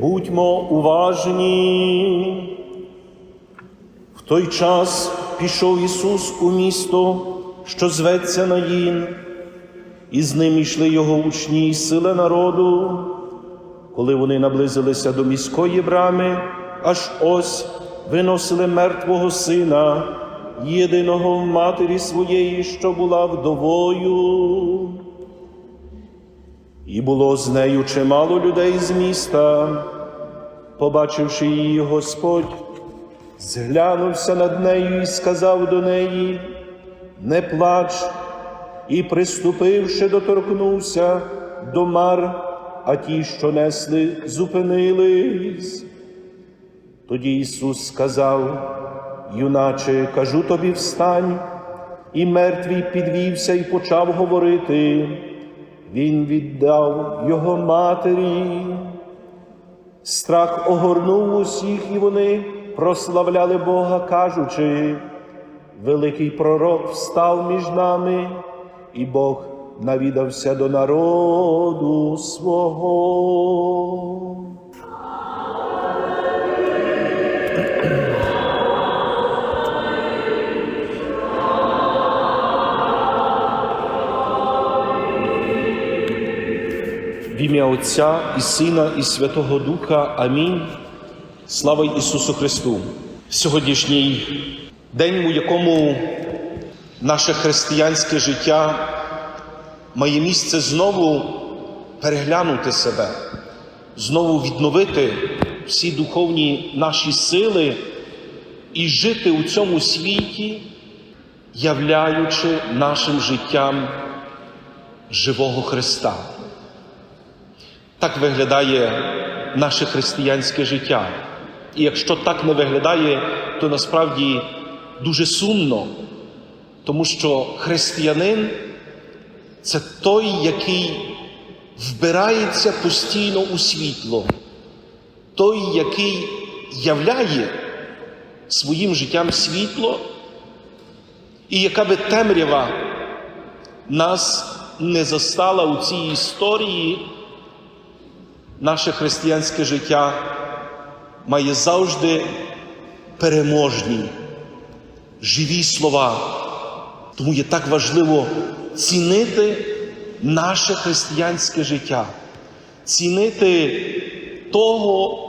Будьмо уважні. В той час пішов Ісус у місто, що зветься Наїн, і з ним йшли його учні і сили народу. Коли вони наблизилися до міської брами, аж ось виносили мертвого сина, єдиного в матері своєї, що була вдовою. І було з нею чимало людей з міста. Побачивши її, Господь, зглянувся над нею і сказав до неї: Не плач, і, приступивши, доторкнувся до мар, а ті, що несли, зупинились. Тоді Ісус сказав, юначе, кажу тобі, встань, і мертвий підвівся і почав говорити. Він віддав його матері. Страх огорнув усіх, і вони прославляли Бога, кажучи, великий пророк встав між нами, і Бог навідався до народу свого. В ім'я Отця і Сина, і Святого Духа. Амінь. Слава Ісусу Христу! Сьогоднішній день, у якому наше християнське життя має місце знову переглянути себе, знову відновити всі духовні наші сили і жити у цьому світі, являючи нашим життям живого Христа. Так виглядає наше християнське життя. І якщо так не виглядає, то насправді дуже сумно, тому що християнин це той, який вбирається постійно у світло, той, який являє своїм життям світло, і яка би темрява нас не застала у цій історії наше християнське життя має завжди переможні, живі слова. Тому є так важливо цінити наше християнське життя, цінити того,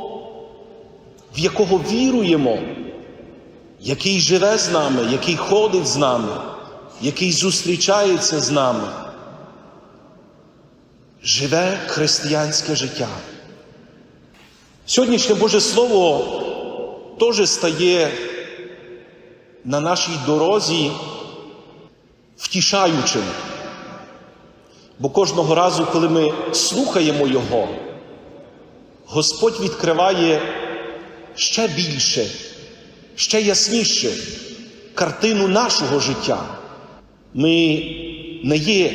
в якого віруємо, який живе з нами, який ходить з нами, який зустрічається з нами живе християнське життя. Сьогоднішнє Боже Слово теж стає на нашій дорозі втішаючим. Бо кожного разу, коли ми слухаємо Його, Господь відкриває ще більше, ще ясніше картину нашого життя. Ми не є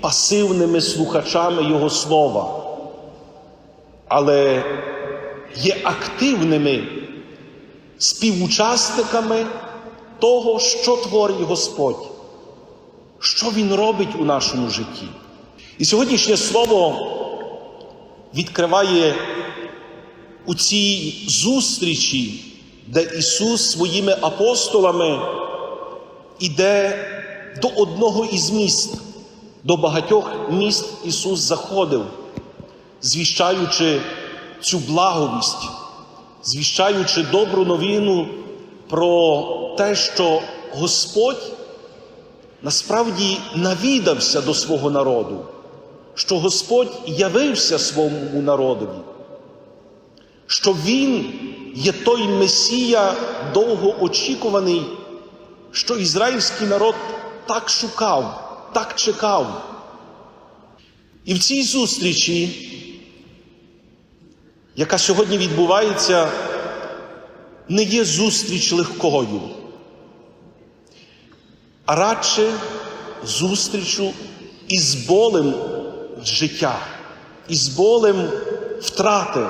пасивними слухачами Його слова, але є активними співучасниками того, що творить Господь, що Він робить у нашому житті. І сьогоднішнє слово відкриває у цій зустрічі, де Ісус своїми апостолами іде до одного із міст. До багатьох міст Ісус заходив, звіщаючи цю благовість, звіщаючи добру новину про те, що Господь насправді навідався до свого народу, що Господь явився своєму народові, що Він є той Месія довгоочікуваний, що ізраїльський народ так шукав так чекав. І в цій зустрічі, яка сьогодні відбувається, не є зустріч легкою, а радше зустрічу із болем життя, із болем втрати,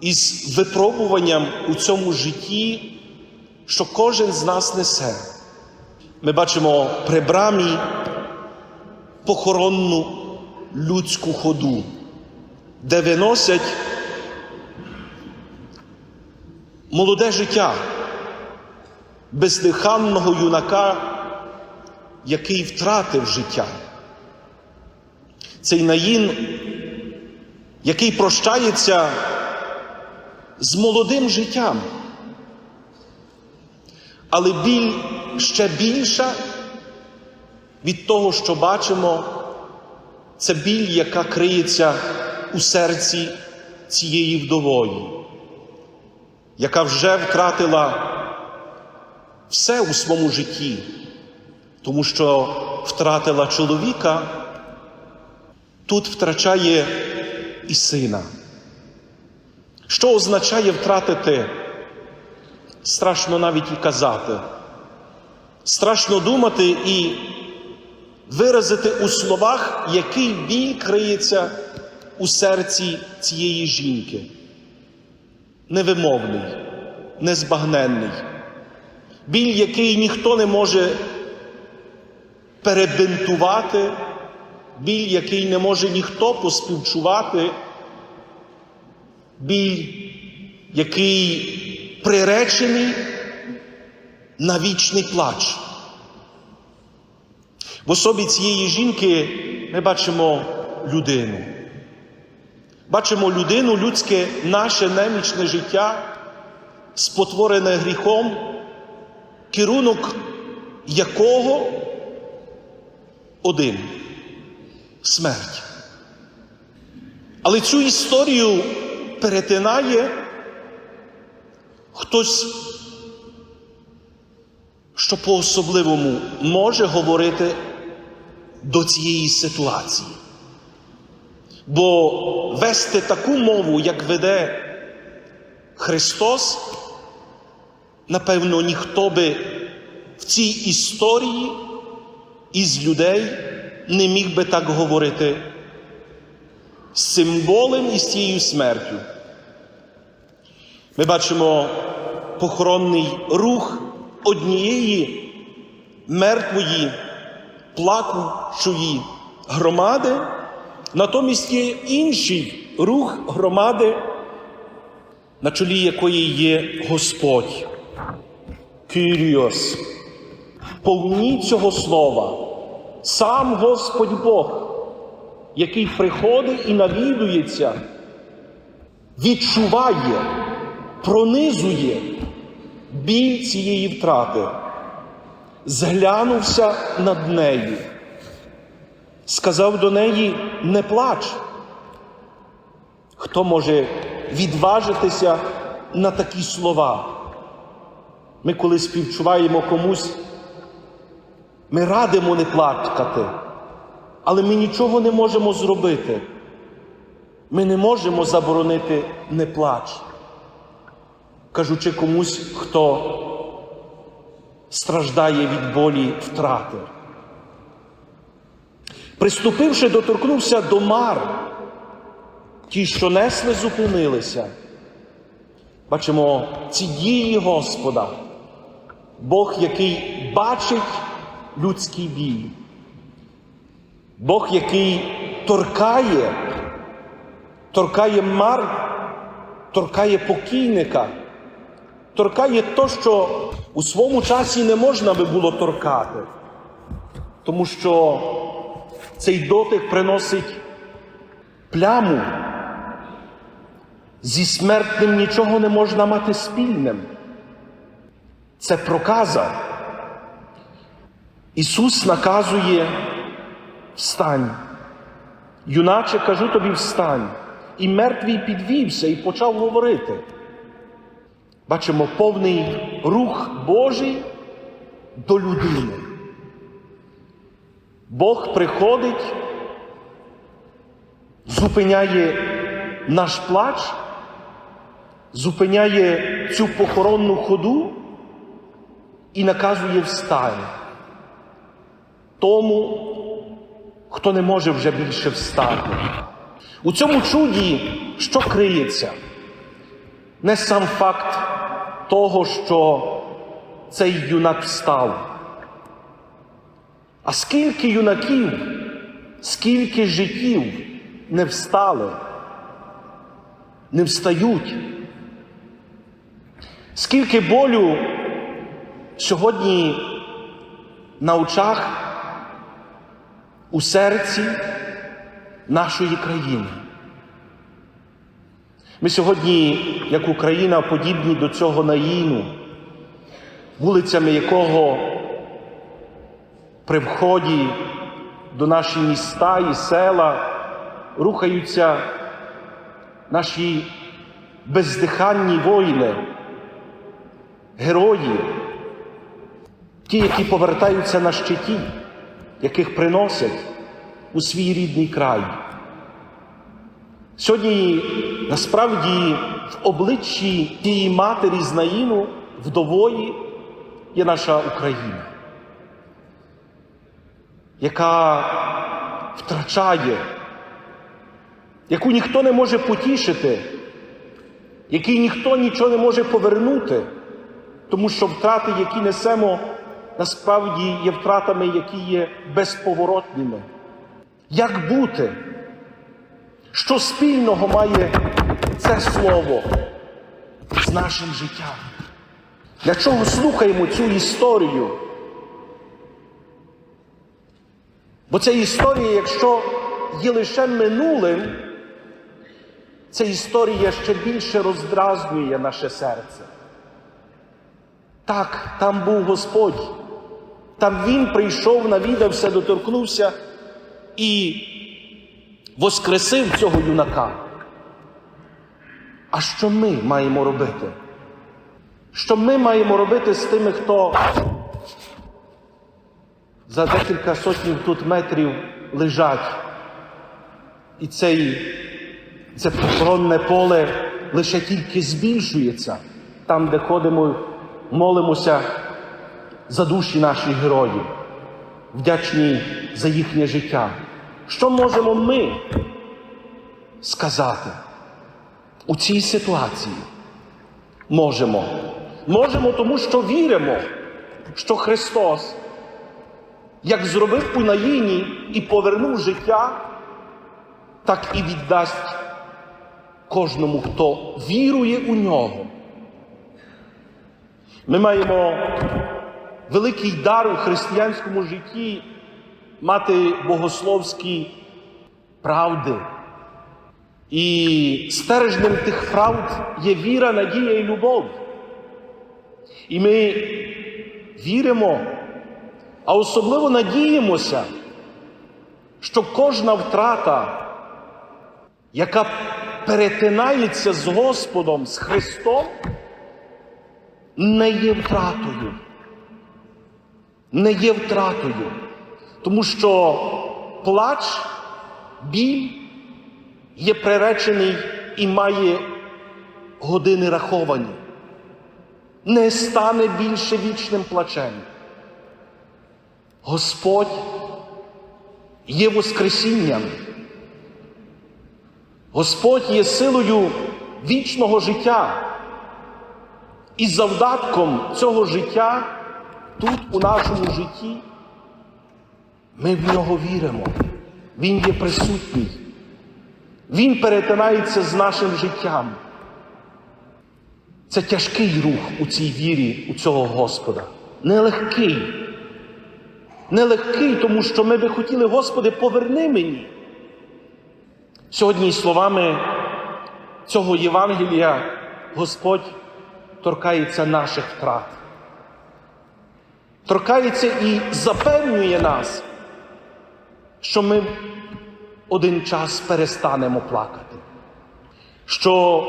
із випробуванням у цьому житті, що кожен з нас несе. Ми бачимо при брамі похоронну людську ходу, де виносять молоде життя бездиханного юнака, який втратив життя. Цей наїн, який прощається з молодим життям. Але біль ще більша від того, що бачимо, це біль, яка криється у серці цієї вдової, яка вже втратила все у своєму житті, тому що втратила чоловіка, тут втрачає і сина. Що означає втратити? Страшно навіть і казати. Страшно думати і виразити у словах, який біль криється у серці цієї жінки. Невимовний, незбагненний. Біль, який ніхто не може перебинтувати, біль, який не може ніхто поспівчувати, біль, який приречений на вічний плач. В особі цієї жінки ми бачимо людину. Бачимо людину, людське наше немічне життя, спотворене гріхом, керунок якого один смерть. Але цю історію перетинає хтось, що по-особливому може говорити до цієї ситуації. Бо вести таку мову, як веде Христос, напевно, ніхто би в цій історії із людей не міг би так говорити з цим і з цією смертю. Ми бачимо похоронний рух однієї мертвої, плакучої громади, натомість є інший рух громади, на чолі якої є Господь. Киріос. Повні цього слова, сам Господь Бог, який приходить і навідується, відчуває, пронизує біль цієї втрати, зглянувся над нею, сказав до неї не плач. Хто може відважитися на такі слова? Ми, коли співчуваємо комусь, ми радимо не плакати, але ми нічого не можемо зробити. Ми не можемо заборонити не плач, кажучи комусь, хто страждає від болі втрати. Приступивши, доторкнувся до мар, ті, що несли, зупинилися. Бачимо ці дії Господа, Бог, який бачить людський біль, Бог, який торкає, торкає мар, торкає покійника, торкає то, що у своєму часі не можна би було торкати, тому що цей дотик приносить пляму. Зі смертним нічого не можна мати спільним. Це проказа. Ісус наказує встань. Юначе кажу тобі встань. І мертвий підвівся і почав говорити. Бачимо повний рух Божий до людини. Бог приходить, зупиняє наш плач, зупиняє цю похоронну ходу і наказує встань. Тому, хто не може вже більше встати. У цьому чуді що криється? Не сам факт того, що цей юнак встав. А скільки юнаків, скільки життів не встали, не встають. Скільки болю сьогодні на очах у серці нашої країни. Ми сьогодні, як Україна, подібні до цього наїну, вулицями якого при вході до наші міста і села рухаються наші бездиханні воїни, герої, ті, які повертаються на щиті, яких приносять у свій рідний край. Сьогодні насправді в обличчі тієї матері з Наїну, вдової, є наша Україна, яка втрачає, яку ніхто не може потішити, якій ніхто нічого не може повернути, тому що втрати, які несемо, насправді є втратами, які є безповоротніми. Як бути? Що спільного має це слово з нашим життям? Для чого слухаємо цю історію? Бо ця історія, якщо є лише минулим, ця історія ще більше роздразнює наше серце. Так, там був Господь, там Він прийшов, навідався, доторкнувся і воскресив цього юнака. А що ми маємо робити? Що ми маємо робити з тими, хто за декілька сотнів тут метрів лежать, і цей, це похоронне поле лише тільки збільшується там, де ходимо, молимося за душі наших героїв, вдячні за їхнє життя. Що можемо ми сказати у цій ситуації? Можемо. Можемо, тому що віримо, що Христос, як зробив у Наїні і повернув життя, так і віддасть кожному, хто вірує у нього. Ми маємо великий дар у християнському житті мати богословські правди. І стержнем тих правд є віра, надія і любов. І ми віримо, а особливо надіємося, що кожна втрата, яка перетинається з Господом, з Христом, не є втратою. Не є втратою. Тому що плач, біль є приречений і має години раховані. Не стане більше вічним плачем. Господь є Воскресінням. Господь є силою вічного життя. І завдатком цього життя тут, у нашому житті, ми в нього віримо. Він є присутній. Він перетинається з нашим життям. Це тяжкий рух у цій вірі у цього Господа. Нелегкий. Нелегкий, тому що ми би хотіли, Господи, поверни мені. Сьогодні словами цього Євангелія Господь торкається наших втрат. Торкається і запевнює нас, що ми один час перестанемо плакати, що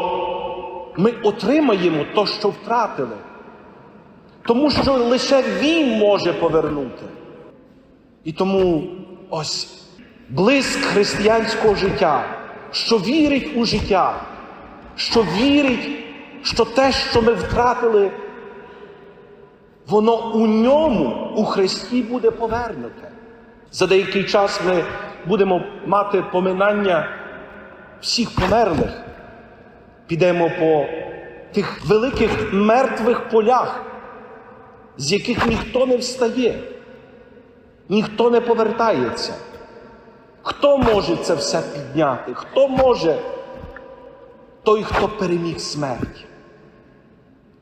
ми отримаємо то, що втратили, тому що лише Він може повернути. І тому ось блиск християнського життя, що вірить у життя, що вірить, що те, що ми втратили, воно у ньому, у Христі буде повернуте. За деякий час ми будемо мати поминання всіх померлих. Підемо по тих великих мертвих полях, з яких ніхто не встає, ніхто не повертається. Хто може це все підняти? Хто може? Той, хто переміг смерть.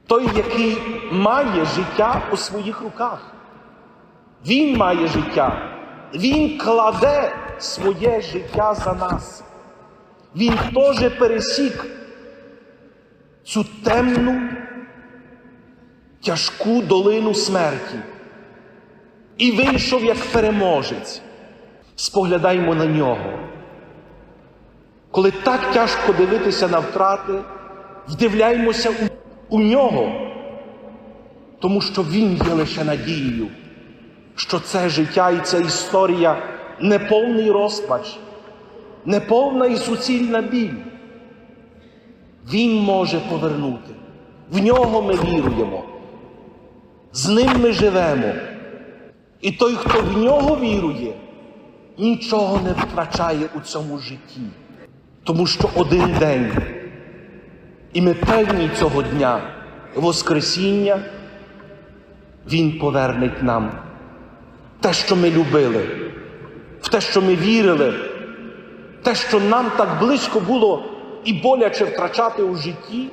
той, який має життя у своїх руках. Він має життя. Він кладе своє життя за нас. Він теж пересік цю темну, тяжку долину смерті і вийшов як переможець. Споглядаймо на нього. Коли так тяжко дивитися на втрати, вдивляймося у, у нього, тому що Він є лише надією, що це життя і ця історія не повний розпач, не повна і суцільна біль. Він може повернути. В нього ми віруємо. З ним ми живемо. І той, хто в нього вірує, нічого не втрачає у цьому житті. Тому що один день, і ми певні цього дня, Воскресіння, Він повернеть нам те, що ми любили, в те, що ми вірили, те, що нам так близько було і боляче втрачати у житті,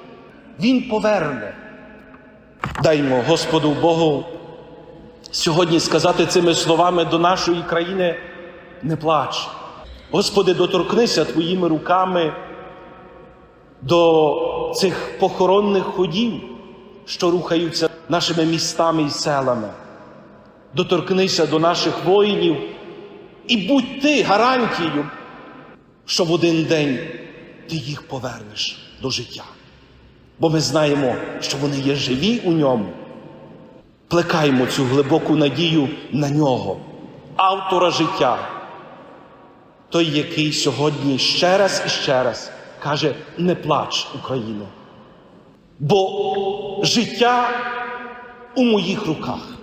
Він поверне. Даймо Господу Богу сьогодні сказати цими словами до нашої країни не плач. Господи, доторкнися твоїми руками до цих похоронних ходів, що рухаються нашими містами і селами. Доторкнися до наших воїнів і будь ти гарантією, що в один день ти їх повернеш до життя. Бо ми знаємо, що вони є живі у ньому. Плекаємо цю глибоку надію на нього, автора життя, той, який сьогодні ще раз і ще раз каже: не плач, Україно, бо життя у моїх руках.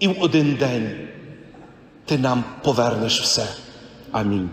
І в один день ти нам повернеш все. Амінь.